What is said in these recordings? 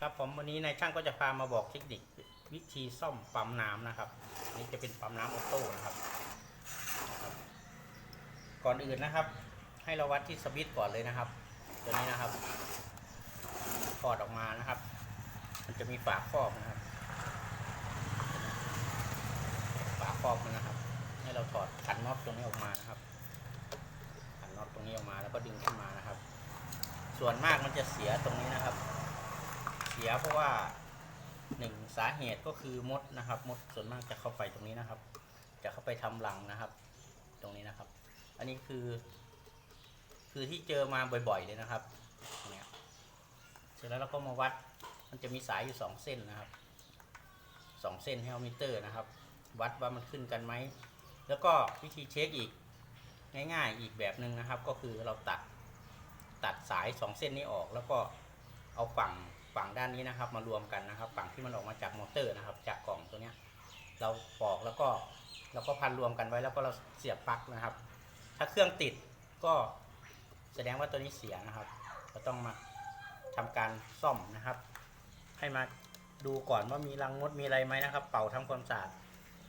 ครับผมวันนี้นายช่างก็จะพามาบอกเทคนิควิธีซ่อมปั๊มน้ำนะครับนนี่จะเป็นปั๊มน้ำออโต้นะครับ ก่อนอื่นนะครับ ให้เราวัดที่สวิตช์ก่อนเลยนะครับ ตัวนี้นะครับถอดออกมานะครับ มันจะมีฝาครอบนะครับ ฝาครอบมันนะครับ ให้เราถอดขันน็อตตรงนี้ออกมานะครับขันน็อตตรงนี้ออกมาแล้วก็ดึงขึ้นมานะครับ ส่วนมากมันจะเสียตรงนี้นะครับ สียเพราะว่าหนึ่งสาเหตุก็คือมดนะครับ มดส่วนมากจะเข้าไปตรงนี้นะครับ จะเข้าไปทำรังนะครับ ตรงนี้นะครับ อันนี้คือ คือที่เจอมาบ่อยๆเลยนะครับเนี้ยเสร็จแล้วเราก็มาวัด มันจะมีสายอยู่สองเส้นนะครับสองเส้นให้เอามิเตอร์นะครับ วัดว่ามันขึ้นกันไหมแล้วก็วิธีเช็คอีกง่ายๆอีกแบบหนึ่งนะครับ ก็คือเราตัดตัดสายสองเส้นนี้ออกแล้วก็เอาฝั่ง ฝั่งด้านนี้นะครับ มารวมกันนะครับ ฝั่งที่มันออกมาจากมอเตอร์นะครับ จากกล่องตัวเนี้ย เราปอกแล้วก็เราก็พันรวมกันไว้แล้วก็เราเสียบปลั๊กนะครับ ถ้าเครื่องติดก็แสดงว่าตัวนี้เสียนะครับเราต้องมาทำการซ่อมนะครับ ให้มาดูก่อนว่ามีรังมดมีอะไรไหมนะครับ เป่าทำความสะอาด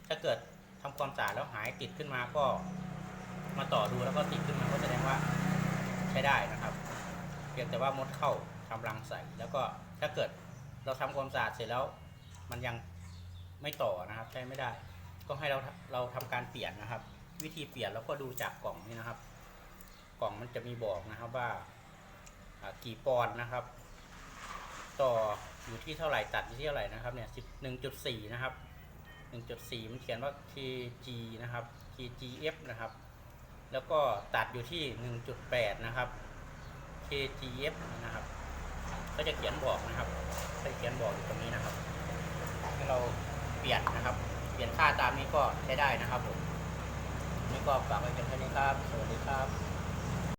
ถ้าเกิดทำความสะอาดแล้วหายติดขึ้นมาก็มาต่อดูแล้วก็ติดขึ้นมาก็แสดงว่าใช้ได้นะครับเพียงแต่ว่ามดเข้า ทำรังใส่ แล้วก็ถ้าเกิดเราทำความสะอาดเสร็จแล้ว มันยังไม่ต่อนะครับใช้ไม่ได้ ก็ให้เราเราทำการเปลี่ยนนะครับ วิธีเปลี่ยนเราก็ดูจากกล่องนี้นะครับ กล่องมันจะมีบอกนะครับว่าอ่ากี่ปอนด์นะครับ ต่ออยู่ที่เท่าไหร่ตัดอยู่ที่เท่าไหร่นะครับเนี่ยสิบหนึ่งจุดสี่นะครับหนึ่งจุดสี่มันเขียนว่า kg นะครับ kgf นะครับ แล้วก็ตัดอยู่ที่หนึ่งจุดแปดนะครับ kgf นะครับ ก็จะเขียนบอกนะครับจะเขียนบอกอยู่ตรงนี้นะครับให้เราเปลี่ยนนะครับ เปลี่ยนค่าตามนี้ก็ใช้ได้นะครับผมนี่ก็ฝากไว้เพียงเท่านี้ครับ สวัสดีครับ